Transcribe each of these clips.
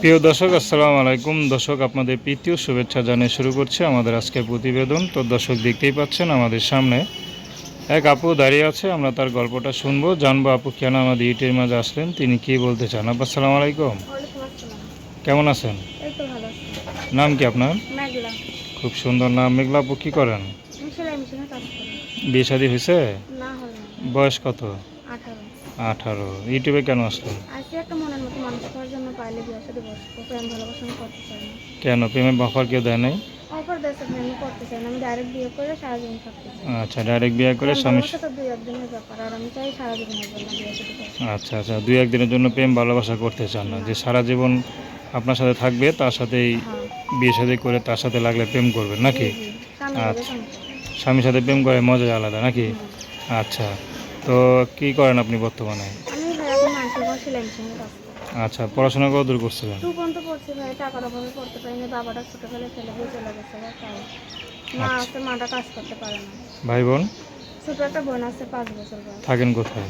প্রিয় দর্শক আসসালামু আলাইকুম। দর্শক আপনাদের প্রীতীয় শুভেচ্ছা জানিয়ে শুরু করছে আমাদের আজকের প্রতিবেদন। তো দর্শক দেখতেই পাচ্ছেন আমাদের সামনে এক আপু দাঁড়িয়ে আছে। আমরা তার গল্পটা শুনব। জানব আপু কেন আমাদের ইটের মাঝে আসলেন তিনি কি বলতে চান? আপু আসসালামু আলাইকুম। কেমন আছেন? নাম কি আপনার? খুব সুন্দর নাম। মেঘলা আপু কী করেন? বিয়ে শাদী হয়েছে? বয়স কত? আঠারো। ইউটিউবে কেন আজকে একটা মনের মতো মানুষ হওয়ার জন্য পাইলে বিয়ের সাথে বসবো প্রেম ভালোবাসা করতে চাই না। কেন? প্রেমের অফার কেউ দেয় নাই? অফার দেশে প্রেম করতে চাই না। আমি ডাইরেক্ট বিয়ে করে সারা জীবন থাকতে চাই। আচ্ছা ডাইরেক্ট বিয়ে করে স্বামী তো দুই একদিনের ব্যাপার আর আমি চাই সারা জীবনের জন্য বিয়ে সাথে করতে আচ্ছা আচ্ছা দুই একদিনের জন্য প্রেম ভালোবাসা করতে চান না। যে সারা জীবন আপনার সাথে থাকবে তার সাথেই হ্যাঁ। বিয়ে শাদী করে তার সাথে লাগলে প্রেম করবেন নাকি? আচ্ছা। স্বামীর সাথে প্রেম করে মজা আলাদা নাকি? আচ্ছা। তো কি করেন আপনি বর্তমানে? আচ্ছা পড়াশোনা কত দূর করছিলেন ভাই আচ্ছা। ভাই বোন? থাকেন কোথায়?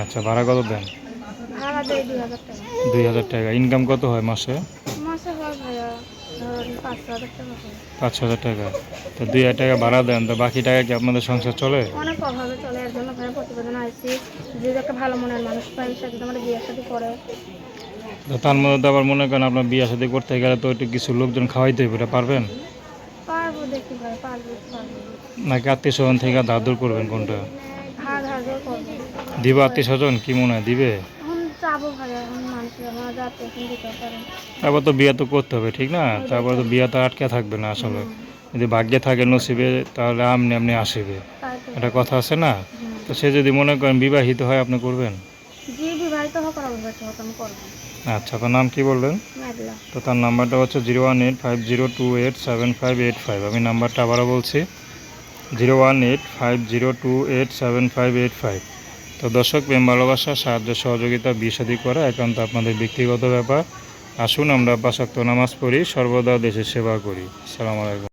আচ্ছা ভাড়া কত দেন? দুই হাজার টাকা। ইনকাম কত হয় মাসে মাসে হয় ভাইয়া ধরুন পাঁচ ছ হাজার টাকা। হয় তো দুই হাজার টাকা ভাড়া দেন তো বাকি টাকা কি আপনাদের সংসার চলে? অনেক অভাবে চলে এর জন্য ভাইয়া প্রতিবেদন আসছি যদি একটা ভালো মনের মানুষ পাই বিয়ের সাথে করে। তো তার মধ্যে তো আবার মনে করেন আপনার বিয়ে সাথে করতে গেলে তো একটু কিছু লোকজন খাওয়াইতে হবে পারবেন? পারব দেখি ভাই পারব নাকি আত্মীয় স্বজন থেকে ধার দূর করবেন কোনটা? করব। দিবে আত্মীয় স্বজন কি মনে হয় দিবে? তারপর তো বিয়ে তো করতে হবে ঠিক না? তারপর তো বিয়ে তো আটকে থাকবে না আসলে। যদি ভাগ্যে থাকে নসিবে তাহলে আমনি আমনি আসিবে। একটা কথা আছে না? তো সে যদি মনে করেন বিবাহিত হয় আপনি করবেন? আচ্ছা আপনার নাম কি বললেন? তো তার নাম্বারটা হচ্ছে zero one eight five zero two eight seven five eight five. আমি নাম্বারটা আবারও বলছি zero one eight five zero two eight seven five eight five. তো দর্শক, প্রেম, ভালোবাসা, সাহায্য, সহযোগিতা বিষাদি করা একান্ত আপনাদের ব্যক্তিগত ব্যাপার। আসুন আমরা পাশাক্ত নামাজ পড়ি, সর্বদা দেশের সেবা করি। সালাম আলাইকুম।